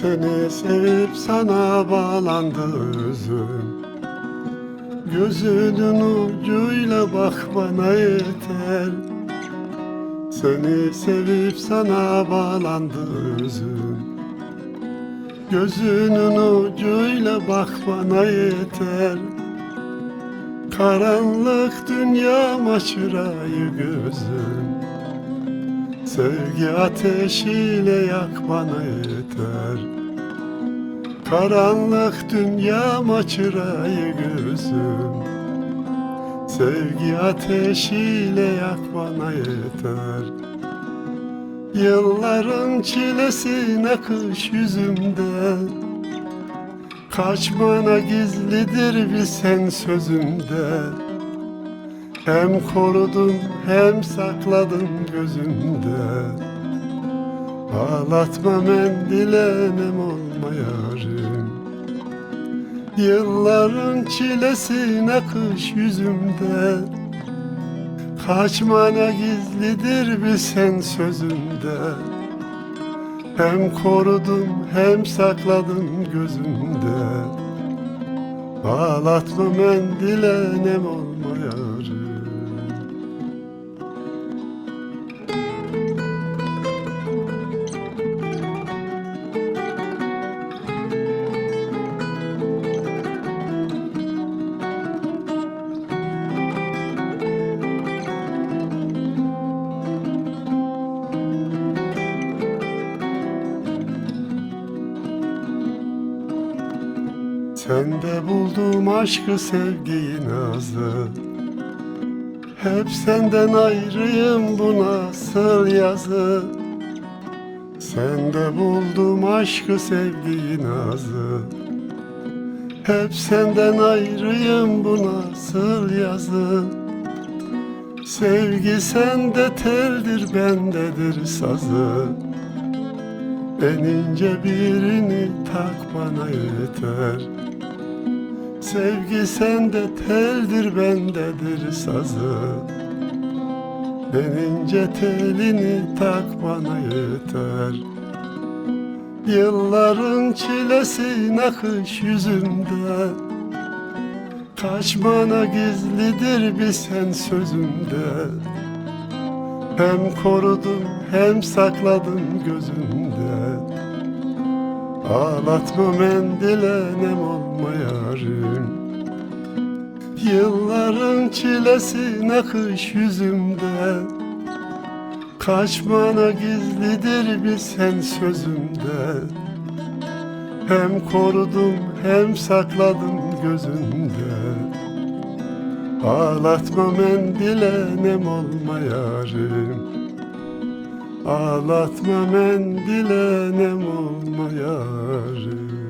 Seni sevip sana bağlandı özüm. Gözünün ucuyla bak bana yeter. Seni sevip sana bağlandı özüm. Gözünün ucuyla bak bana yeter. Karanlık dünya maçırayı gözüm Sevgi ateşiyle yak bana yeter. Karanlık dünya maçırayı gözüm. Sevgi ateşiyle yak bana yeter. Yılların çilesine kış yüzümde. Kaçmana gizlidir bir sen sözümde Hem korudun hem sakladın gözümde. Ağlatma mendilenem olma yarim Yılların çilesine kış yüzümde. Kaçmana gizlidir bir sen sözümde. Hem korudum hem sakladım gözümde Ağlatma mendilenem olma yarim Sende buldum aşkı sevgiyi nazı. Hep senden ayrıyım bu nasıl yazı? Sende buldum aşkı sevgiyi nazı. Hep senden ayrıyım bu nasıl yazı? Sevgi sende teldir bendedir sazı. En ince birini tak bana yeter Sevgi sende teldir bendedir sazı. En ince telini tak bana yeter. Yılların çilesi nakış yüzümde Kaçmana gizlidir bir sen sözümde. Hem korudum hem sakladım gözümde Ağlatma mendilenem olma yarim Yılların çilesi nakış yüzümde. Kaçmana gizlidir bir sen sözümde. Hem korudum hem sakladım gözümde. Ağlatma mendilenem olma yarim Ağlatma mendilenem olma yarim